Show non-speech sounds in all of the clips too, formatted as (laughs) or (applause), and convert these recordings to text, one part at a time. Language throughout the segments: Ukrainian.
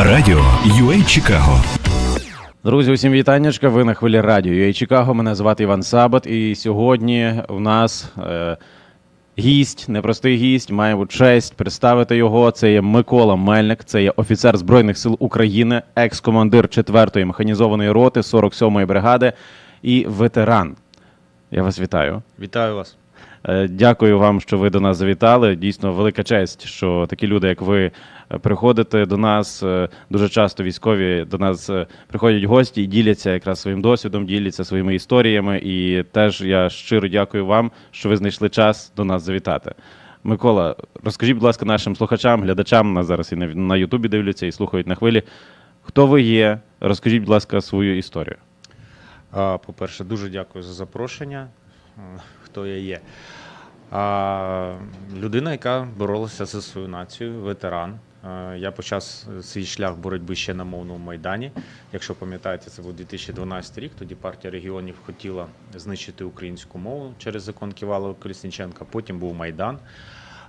Радіо UA Чикаго Друзі, усім вітаннячка. Ви на хвилі радіо UA Чикаго. Мене звати Іван Сабат. І сьогодні у нас е, гість, непростий гість. Маємо честь представити його. Це є Микола Мельник, це є офіцер Збройних сил України, екс-командир 4-ї механізованої роти 47-ї бригади і ветеран. Я вас вітаю. Вітаю вас. Е, Дякую вам, що ви до нас завітали. Дійсно, велика честь, що такі люди, як ви, приходите до нас. Е, Дуже часто військові до нас е, приходять гості і діляться якраз своїм досвідом, діляться своїми історіями. І теж я щиро дякую вам, що ви знайшли час до нас завітати. Микола, розкажіть, будь ласка, нашим слухачам, глядачам нас зараз і на- Ютубі дивляться і слухають на хвилі. Хто ви є? Розкажіть, будь ласка, свою історію. По-перше, дуже дякую за запрошення. Хто я є? Людина, яка боролася за свою націю, ветеран. А, Я почав свій шлях боротьби ще на мовному майдані. Якщо пам'ятаєте, це був 2012 рік. Тоді партія регіонів хотіла знищити українську мову через закон Ківалова Колісніченка. Потім був майдан,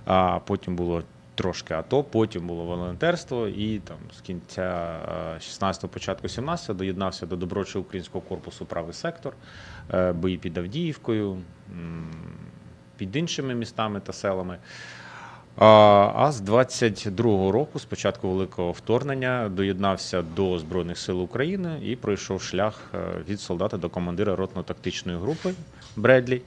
а потім було трошки АТО, потім було волонтерство, і там з кінця 16-го, початку 17-го доєднався до доброчого українського корпусу правий сектор, е, бої під Авдіївкою, під іншими містами та селами. А з 22-го року, з початку великого вторгнення, доєднався до Збройних сил України і пройшов шлях е, від солдата до командира ротно-тактичної групи Бредлі.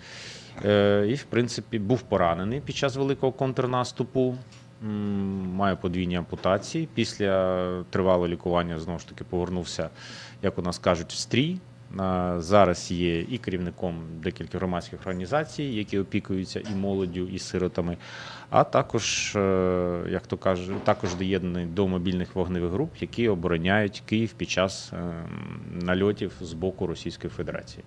Е, І, в принципі, був поранений під час великого контрнаступу. М, Маю подвійні ампутації. Після тривалого лікування знову ж таки повернувся, як у нас кажуть, в стрій. Зараз є і керівником декількох громадських організацій, які опікуються і молоддю, і сиротами, а також, е, як то кажуть, також доєднаний до мобільних вогневих груп, які обороняють Київ під час ем, нальотів з боку Російської Федерації.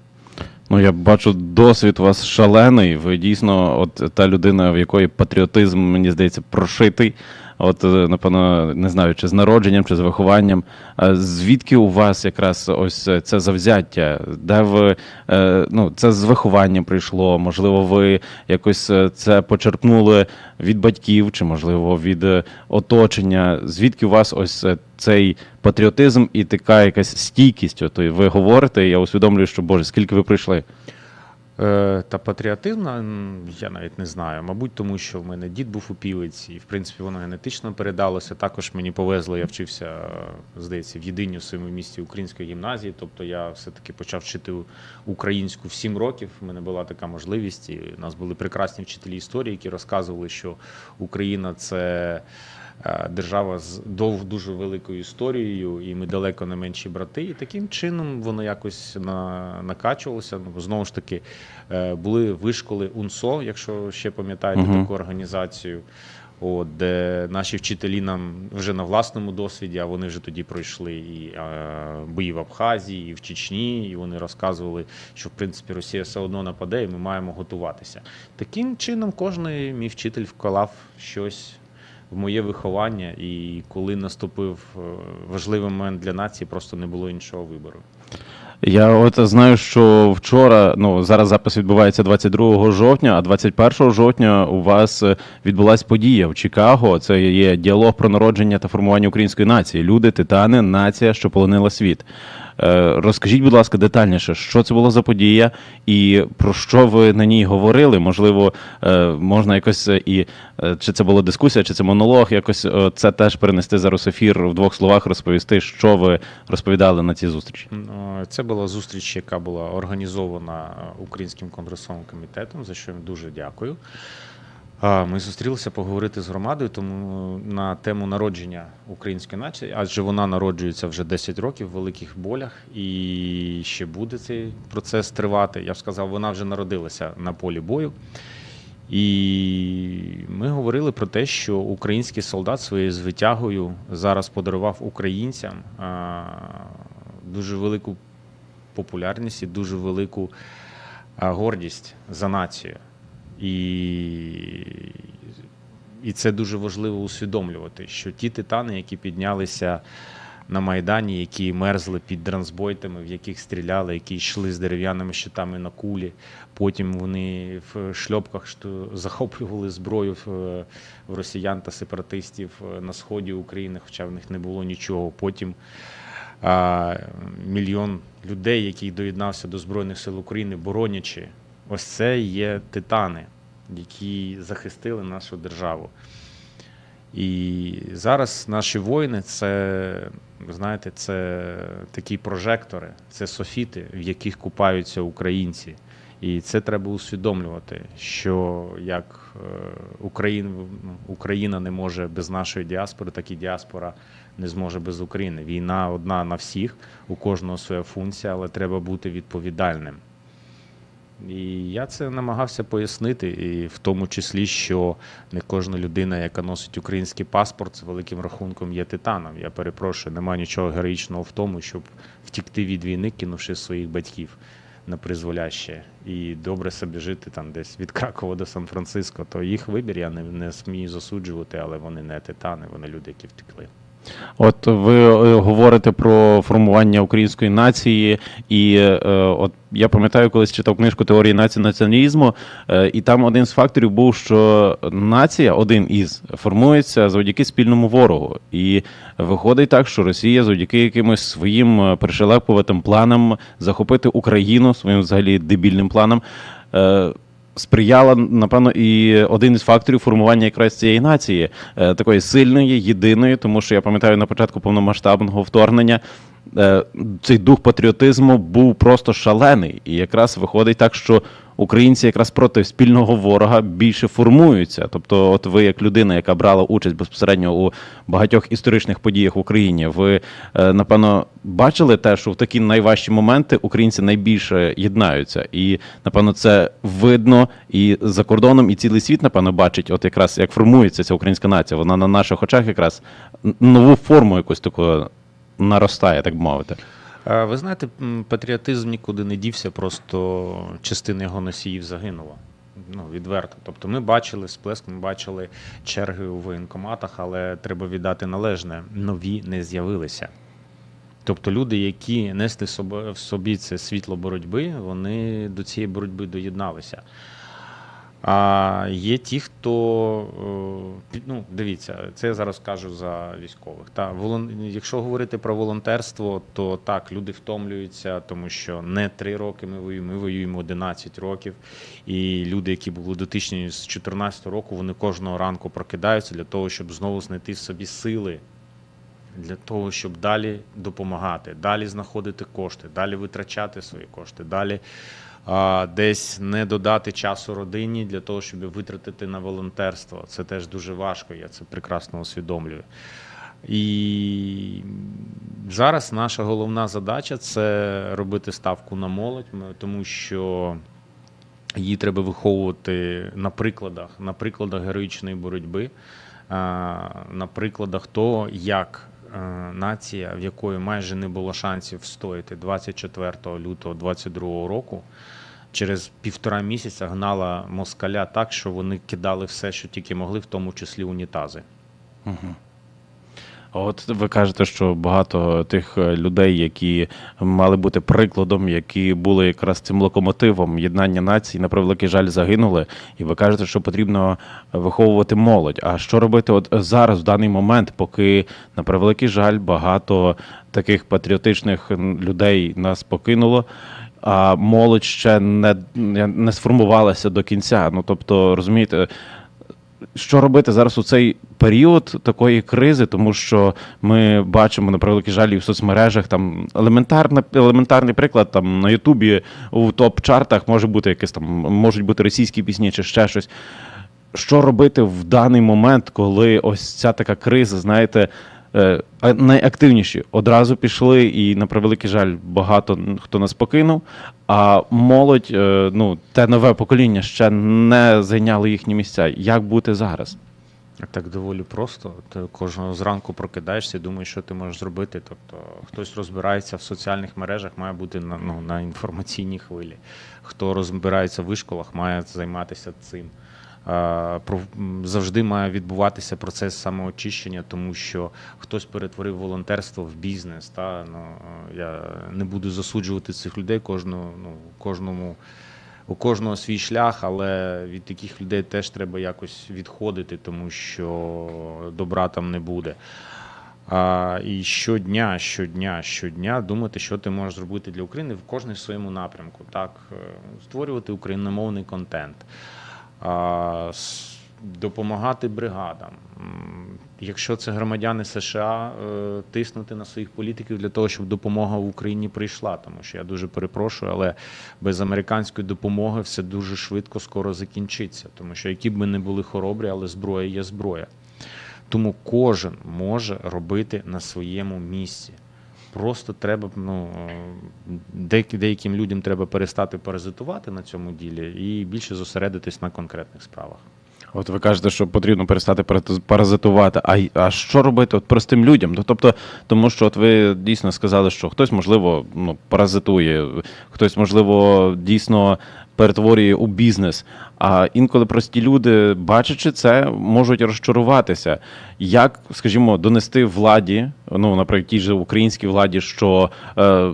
Ну, я бачу, досвід у вас шалений. Ви дійсно, от та людина, в якої патріотизм, мені здається, прошитий. От, е, напевно, не знаю, чи з народженням, чи з вихованням. Звідки у вас якраз ось це завзяття? Де ви е, ну, це з вихованням прийшло? Можливо, ви якось е, це почерпнули від батьків, чи можливо від е, оточення? Звідки у вас ось е, цей патріотизм і така якась стійкість? От ви говорите, я усвідомлюю, що Боже, скільки ви прийшли? Е, Та патріотизм, я навіть не знаю. Мабуть, тому що в мене дід був упівець, і в принципі воно генетично передалося. Також мені повезло, я вчився, здається, в єдиній у своєму місті української гімназії. Тобто я все-таки почав вчити українську в сім років. У мене була така можливість. І у нас були прекрасні вчителі історії, які розказували, що Україна це. Е, Держава з дов дуже великою історією, і ми далеко не менші брати. І таким чином воно якось на, накачувалося. Ну, знову ж таки, е, були вишколи УНСО, якщо ще пам'ятаєте Мгм. таку організацію. От, де наші вчителі нам вже на власному досвіді, а вони вже тоді пройшли і е, бої в Абхазії, і в Чечні, і вони розказували, що в принципі Росія все одно нападе, і ми маємо готуватися. Таким чином, кожен мій вчитель вклав щось в моє виховання, і коли наступив е, важливий момент для нації, просто не було іншого вибору. Я от знаю, що вчора, ну зараз запис відбувається 22 жовтня, а 21 жовтня у вас е, відбулась подія в Чикаго. Це є діалог про народження та формування української нації. Люди, титани, нація, що полонила світ. Е, Розкажіть, будь ласка, детальніше, що це було за подія і про що ви на ній говорили? Можливо, е, можна якось е, і чи це була дискусія, чи це монолог, якось це теж перенести зараз ефір в двох словах, розповісти, що ви розповідали на цій зустрічі. Це була зустріч, яка була організована Українським конгресовим комітетом, за що їм дуже дякую. Ми зустрілися поговорити з громадою, тому на тему народження української нації, адже вона народжується вже 10 років в великих болях, і ще буде цей процес тривати. Я б сказав, вона вже народилася на полі бою. І ми говорили про те, що український солдат своєю звитягою зараз подарував українцям дуже велику популярність і дуже велику гордість за націю. І, і це дуже важливо усвідомлювати, що ті титани, які піднялися на Майдані, які мерзли під дрансбойтами, в яких стріляли, які йшли з дерев'яними щитами на кулі. Потім вони в шльопках захоплювали зброю в, росіян та сепаратистів е, на сході України, хоча в них не було нічого. Потім а, мільйон людей, який доєднався до Збройних сил України, боронячи. Ось це є титани, які захистили нашу державу. І зараз наші воїни це, знаєте, це такі прожектори, це софіти, в яких купаються українці. І це треба усвідомлювати, що як е, Україна, Україна не може без нашої діаспори, так і діаспора не зможе без України. Війна одна на всіх, у кожного своя функція, але треба бути відповідальним. І я це намагався пояснити, і в тому числі, що не кожна людина, яка носить український паспорт, з великим рахунком є титаном. Я перепрошую, немає нічого героїчного в тому, щоб втікти від війни, кинувши своїх батьків на призволяще і добре собі жити там десь від Кракова до Сан-Франциско. То їх вибір я не, не смію засуджувати, але вони не титани, вони люди, які втекли. От ви е, говорите про формування української нації, і е, от я пам'ятаю, колись читав книжку Теорії нації націоналізму, е, і там один з факторів був, що нація, один із, формується завдяки спільному ворогу. І виходить так, що Росія завдяки якимось своїм е, пришелепуватим планам захопити Україну, своїм взагалі дебільним планам. е, сприяла, напевно, і один із факторів формування якраз цієї нації, е, такої сильної, єдиної, тому що я пам'ятаю на початку повномасштабного вторгнення. Е, Цей дух патріотизму був просто шалений, і якраз виходить так, що українці якраз проти спільного ворога більше формуються. Тобто, от ви, як людина, яка брала участь безпосередньо у багатьох історичних подіях в Україні, ви е, напевно бачили те, що в такі найважчі моменти українці найбільше єднаються, і напевно це видно і за кордоном, і цілий світ, напевно, бачить, от якраз як формується ця українська нація. Вона на наших очах якраз нову форму якусь таку наростає, так би мовити. Ви знаєте, патріотизм нікуди не дівся, просто частина його носіїв загинула. Ну, відверто. Тобто ми бачили сплеск, ми бачили черги у воєнкоматах, але треба віддати належне, нові не з'явилися. Тобто люди, які несли в собі це світло боротьби, вони до цієї боротьби доєдналися. А є ті, хто е, ну, дивіться, це я зараз кажу за військових. Та якщо говорити про волонтерство, то так, люди втомлюються, тому що не три роки ми воюємо, ми воюємо 11 років. І люди, які були дотичні з 14 року, вони кожного ранку прокидаються для того, щоб знову знайти в собі сили. Для того, щоб далі допомагати, далі знаходити кошти, далі витрачати свої кошти, далі десь не додати часу родині для того, щоб витратити на волонтерство. Це теж дуже важко, я це прекрасно усвідомлюю. І зараз наша головна задача це робити ставку на молодь, тому що її треба виховувати на прикладах, на прикладах героїчної боротьби, на прикладах того, як нація, в якої майже не було шансів встояти 24 лютого 22 року, через півтора місяця гнала москаля так, що вони кидали все, що тільки могли, в тому числі унітази. А От ви кажете, що багато тих е, людей, які мали бути прикладом, які були якраз цим локомотивом єднання націй, на превеликий жаль, загинули. І ви кажете, що потрібно виховувати молодь. А що робити от зараз, в даний момент, поки на превеликий жаль, багато таких патріотичних людей нас покинуло? А молодь ще не, не сформувалася до кінця. Ну тобто, розумієте, що робити зараз у цей період такої кризи, тому що ми бачимо на превеликий жаль і в соцмережах там елементарна, елементарний приклад там на Ютубі у топ-чартах може бути якесь там, можуть бути російські пісні чи ще щось. Що робити в даний момент, коли ось ця така криза, знаєте, е, найактивніші одразу пішли, і на превеликий жаль, багато хто нас покинув. А молодь, е, ну те нове покоління ще не зайняло їхні місця. Як бути зараз? Так доволі просто. Ти кожного зранку прокидаєшся і думаєш, що ти можеш зробити. Тобто хтось розбирається в соціальних мережах, має бути на, ну, на інформаційній хвилі. Хто розбирається в вишколах, має займатися цим. Завжди має відбуватися процес самоочищення, тому що хтось перетворив волонтерство в бізнес. Та? Ну, я не буду засуджувати цих людей, кожну, ну, кожному, у кожного свій шлях, але від таких людей теж треба якось відходити, тому що добра там не буде. А, і щодня, щодня, щодня думати, що ти можеш зробити для України в кожній своєму напрямку. Так, Е, створювати україномовний контент, а, допомагати бригадам. Якщо це громадяни США, е, тиснути на своїх політиків для того, щоб допомога в Україні прийшла. Тому що я дуже перепрошую, але без американської допомоги все дуже швидко скоро закінчиться. Тому що які б ми не були хоробрі, але зброя є зброя. Тому кожен може робити на своєму місці. Просто треба, ну е, деяким людям треба перестати паразитувати на цьому ділі і більше зосередитись на конкретних справах. От ви кажете, що потрібно перестати паразитувати. А, а що робити от простим людям? Ну, Тобто, тому що от ви дійсно сказали, що хтось, можливо, ну, паразитує, хтось, можливо, дійсно перетворює у бізнес. А інколи прості люди, бачачи це, можуть розчаруватися. Як, скажімо, донести владі, ну, наприклад, тій же українській владі, що е,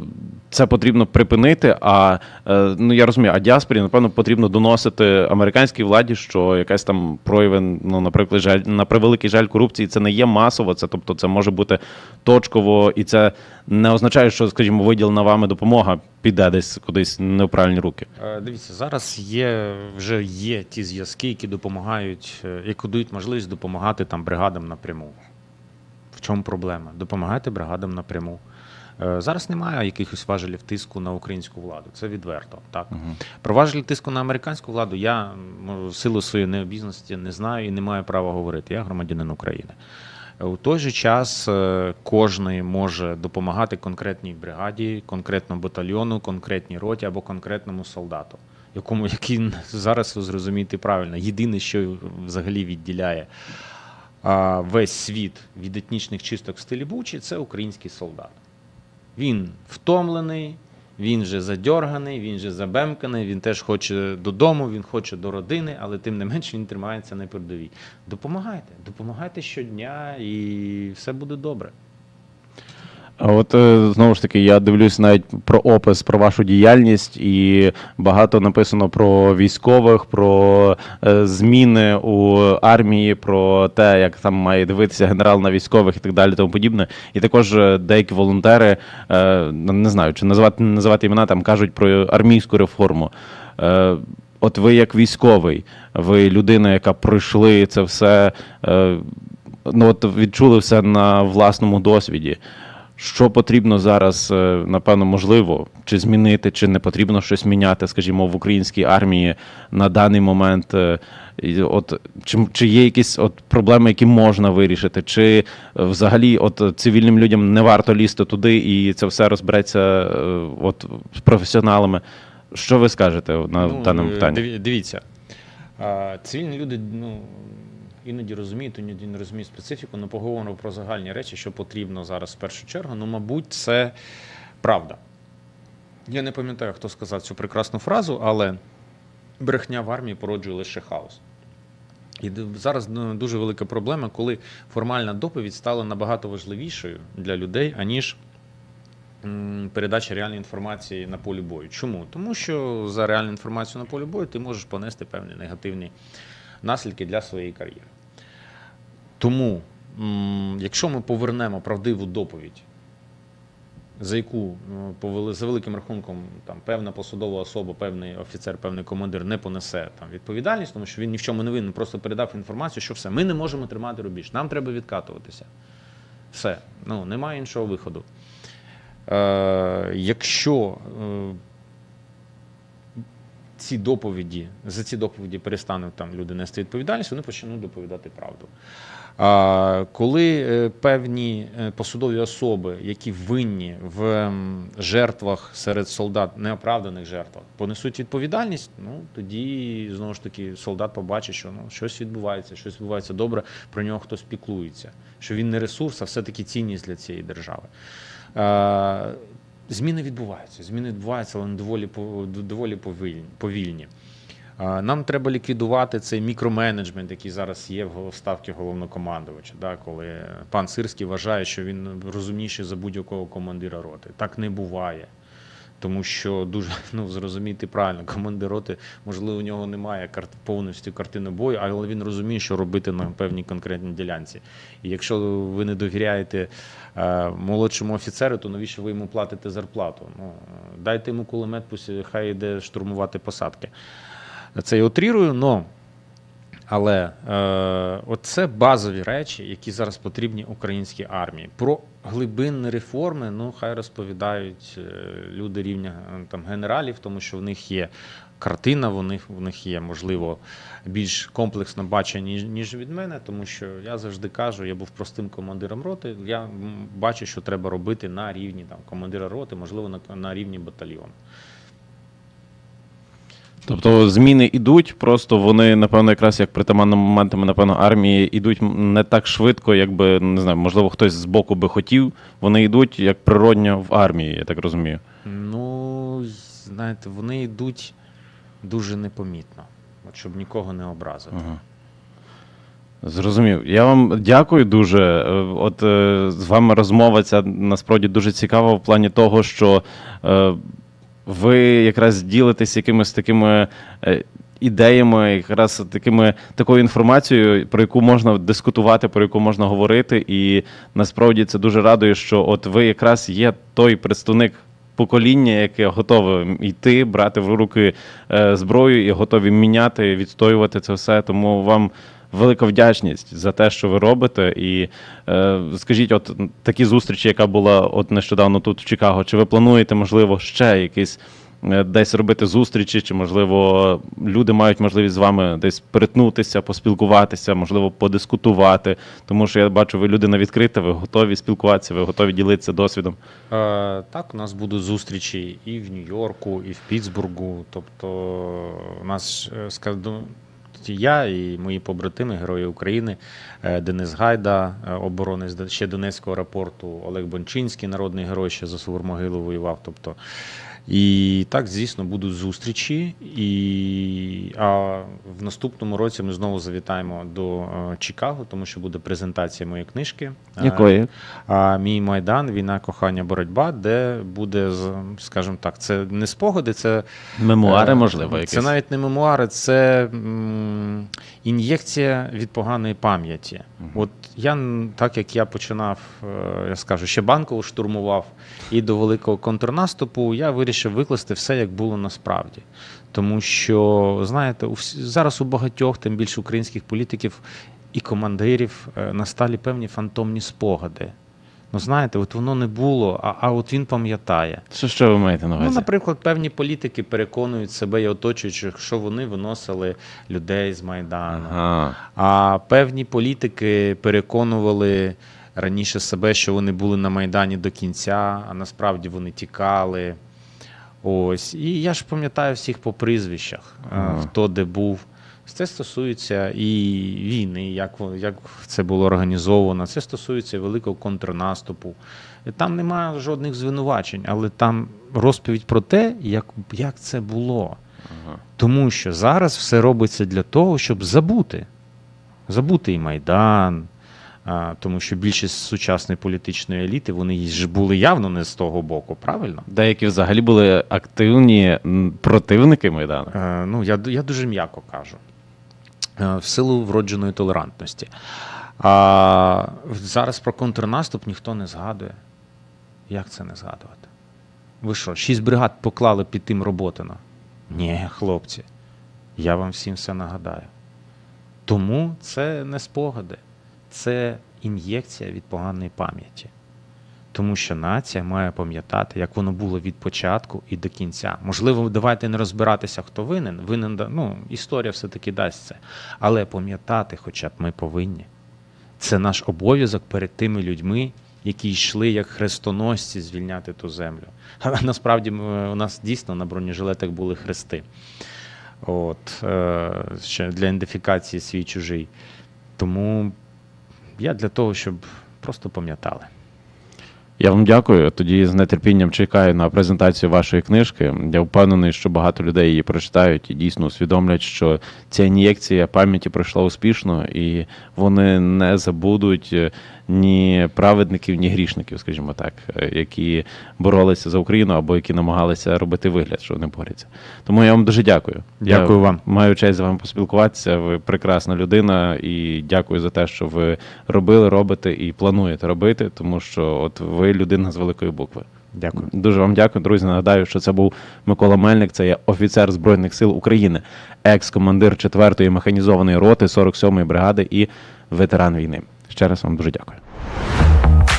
це потрібно припинити. А е, ну я розумію, а діаспорі, напевно, потрібно доносити американській владі, що якась там прояви, ну, наприклад, жаль на превеликий жаль корупції, це не є масово, це тобто це може бути точково, і це не означає, що, скажімо, виділена вами допомога піде десь кудись не в правильні руки. Е, Дивіться, зараз є вже є ті зв'язки, які допомагають, е, які дають можливість допомагати там бригадам напряму. В чому проблема? Допомагайте бригадам напряму. Е, Зараз немає якихось важелів тиску на українську владу. Це відверто. Так про важелі тиску на американську владу я силу своєї необізності не знаю і не маю права говорити. Я громадянин України. Е, У той же час е, кожний може допомагати конкретній бригаді, конкретному батальйону, конкретній роті або конкретному солдату, якому який (laughs) зараз ви зрозумієте правильно. Єдине, що взагалі відділяє весь світ від етнічних чисток в стилі Бучі, це український солдат. Він втомлений, він же задьорганий, він же забемканий, він теж хоче додому, він хоче до родини, але тим не менш він тримається на передовій. Допомагайте, допомагайте щодня, і все буде добре. А от е, знову ж таки, я дивлюсь навіть про опис про вашу діяльність, і багато написано про військових, про е, зміни у армії, про те, як там має дивитися генерал на військових і так далі, тому подібне. І також е, деякі волонтери, е, не знаю, чи називати називати імена, там кажуть про армійську реформу. От ви як військовий, ви людина, яка пройшли це все, ну от відчули все на власному досвіді. Що потрібно зараз, е, напевно, можливо, чи змінити, чи не потрібно щось міняти, скажімо, в українській армії на даний момент? е, От чи, чи є якісь от проблеми, які можна вирішити, чи е, взагалі от цивільним людям не варто лізти туди, і це все розбереться от з професіоналами? Що ви скажете на даному е, питанні? диві- Дивіться, цивільні люди ну, іноді розуміють, іноді не розуміють специфіку, але поговоримо про загальні речі, що потрібно зараз в першу чергу. Ну, мабуть, це правда. Я не пам'ятаю, хто сказав цю прекрасну фразу, але брехня в армії породжує лише хаос. І зараз ну, дуже велика проблема, коли формальна доповідь стала набагато важливішою для людей, аніж передача реальної інформації на полі бою. Чому? Тому що за реальну інформацію на полі бою ти можеш понести певні негативні наслідки для своєї кар'єри. Тому, якщо ми повернемо правдиву доповідь, за яку за великим рахунком там певна посадова особа, певний офіцер, певний командир не понесе там відповідальність, тому що він ні в чому не винен, просто передав інформацію, що все, ми не можемо тримати рубіж, нам треба відкатуватися. Все, ну немає іншого виходу. Е, якщо е, ці доповіді, за ці доповіді перестануть там люди нести відповідальність, вони почнуть доповідати правду. А коли е, певні е, посадові особи, які винні в жертвах серед солдат, неоправданих жертвах, понесуть відповідальність, ну тоді знову ж таки солдат побачить, що ну щось відбувається, щось відбувається добре, про нього хтось піклується, що він не ресурс, а все-таки цінність для цієї держави. Зміни відбуваються. Зміни відбуваються, але доволі доволі повільні. Нам треба ліквідувати цей мікроменеджмент, який зараз є в ставці головнокомандувача. Да, коли пан Сирський вважає, що він розумніший за будь-якого командира роти. Так не буває. Тому що дуже (laughs) ну зрозуміти правильно, командир роти, можливо, у нього немає карт повністю картини бою, але він розуміє, що робити на певній конкретній ділянці. І якщо ви не довіряєте е, молодшому офіцеру, то навіщо ви йому платите зарплату? Ну дайте йому кулемет, пусть хай йде штурмувати посадки. Це я утрірую, но але е, оце базові речі, які зараз потрібні українській армії. Про глибинні реформи, ну хай розповідають е, люди рівня е, там генералів, тому що в них є картина, в них, в них є, можливо, більш комплексне бачення, ніж, ніж від мене, тому що я завжди кажу, я був простим командиром роти. Я бачу, що треба робити на рівні там, командира роти, можливо, на, на рівні батальйону. Тобто зміни йдуть, просто вони, напевно, якраз як притаманними моментами, напевно, армії йдуть не так швидко, як би, не знаю, можливо, хтось з боку би хотів. Вони йдуть як природньо в армії, я так розумію. Ну, знаєте, вони йдуть дуже непомітно, от щоб нікого не образити. Ага. Зрозумів. Я вам дякую дуже. Е, От е, з вами розмова ця насправді дуже цікава в плані того, що е, ви якраз ділитесь якимись такими е, ідеями, якраз такими такою інформацією, про яку можна дискутувати, про яку можна говорити. І насправді це дуже радує, що от ви якраз є той представник. Покоління, яке готове йти, брати в руки е, зброю і готові міняти, відстоювати це все. Тому вам велика вдячність за те, що ви робите. І е, скажіть, от такі зустрічі, яка була от нещодавно тут в Чикаго, чи ви плануєте, можливо, ще якісь е, десь робити зустрічі, чи можливо люди мають можливість з вами десь перетнутися, поспілкуватися, можливо, подискутувати. Тому що я бачу, ви людина відкрита, ви готові спілкуватися, ви готові ділитися досвідом. Е, так, у нас будуть зустрічі і в Нью-Йорку, і в Пітсбургу. Тобто, у нас е, скажу, я і мої побратими, герої України, е, Денис Гайда, оборони оборонець ще Донецького аеропорту, Олег Бончинський, народний герой, ще за свою могилу воював. Тобто, і так, звісно, будуть зустрічі. І а в наступному році ми знову завітаємо до е, Чикаго, тому що буде презентація моєї книжки. Е, Якої? а мій майдан, війна, кохання, боротьба, де буде, скажімо так, це не спогади, це Мемуари, е, можливо, якісь. Це навіть не мемуари, це ін'єкція від поганої пам'яті. От я так як я починав, я скажу, ще банкову штурмував і до великого контрнаступу, я вирішив викласти все, як було насправді. Тому що, знаєте, зараз у багатьох, тим більше українських політиків і командирів, е, настали певні фантомні спогади. Ну, знаєте, от воно не було, а, а от він пам'ятає. Що, що ви маєте на увазі? Ну, наприклад, певні політики переконують себе і оточуючих, що вони виносили людей з Майдану. Ага. А певні політики переконували раніше себе, що вони були на Майдані до кінця, а насправді вони тікали. Ось. І я ж пам'ятаю всіх по прізвищах, Ага. хто де був. Це стосується і війни, як, як це було організовано. Це стосується великого контрнаступу. Там немає жодних звинувачень, але там розповідь про те, як, як це було. Ага. Тому що зараз все робиться для того, щоб забути. Забути і Майдан, тому що більшість сучасної політичної еліти вони ж були явно не з того боку, правильно? Деякі взагалі були активні противники Майдану. Е, ну, я, я дуже м'яко кажу. Е, в силу вродженої толерантності. А зараз про контрнаступ ніхто не згадує. Як це не згадувати? Ви що, шість бригад поклали під тим Роботина? Ні, хлопці, я вам всім все нагадаю. Тому це не спогади, це ін'єкція від поганої пам'яті. Тому що нація має пам'ятати, як воно було від початку і до кінця. Можливо, давайте не розбиратися, хто винен. Винен ну, історія все-таки дасть це. Але пам'ятати, хоча б ми повинні. Це наш обов'язок перед тими людьми, які йшли як хрестоносці звільняти ту землю. (laughs) А насправді у нас дійсно на бронежилетах були хрести. От, е, ще для ідентифікації свій чужий. Тому я для того, щоб просто пам'ятали. Я вам дякую. Тоді з нетерпінням чекаю на презентацію вашої книжки. Я впевнений, що багато людей її прочитають і дійсно усвідомлять, що ця ін'єкція пам'яті пройшла успішно, і вони не забудуть е, ні праведників, ні грішників, скажімо так, е, які боролися за Україну або які намагалися робити вигляд, що вони борються. Тому я вам дуже дякую. Дякую я вам. Маю честь з вами поспілкуватися. Ви прекрасна людина, і дякую за те, що ви робили, робите і плануєте робити, тому що от ви людина з великої букви. Дякую. Дуже вам дякую, друзі. Нагадаю, що це був Микола Мельник, це є офіцер Збройних сил України, екс-командир 4-ї механізованої роти 47-ї бригади і ветеран війни. Ще раз вам дуже дякую.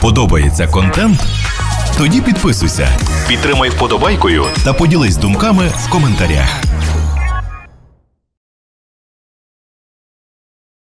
Подобається контент? Тоді підписуйся, підтримай вподобайкою та поділись думками в коментарях.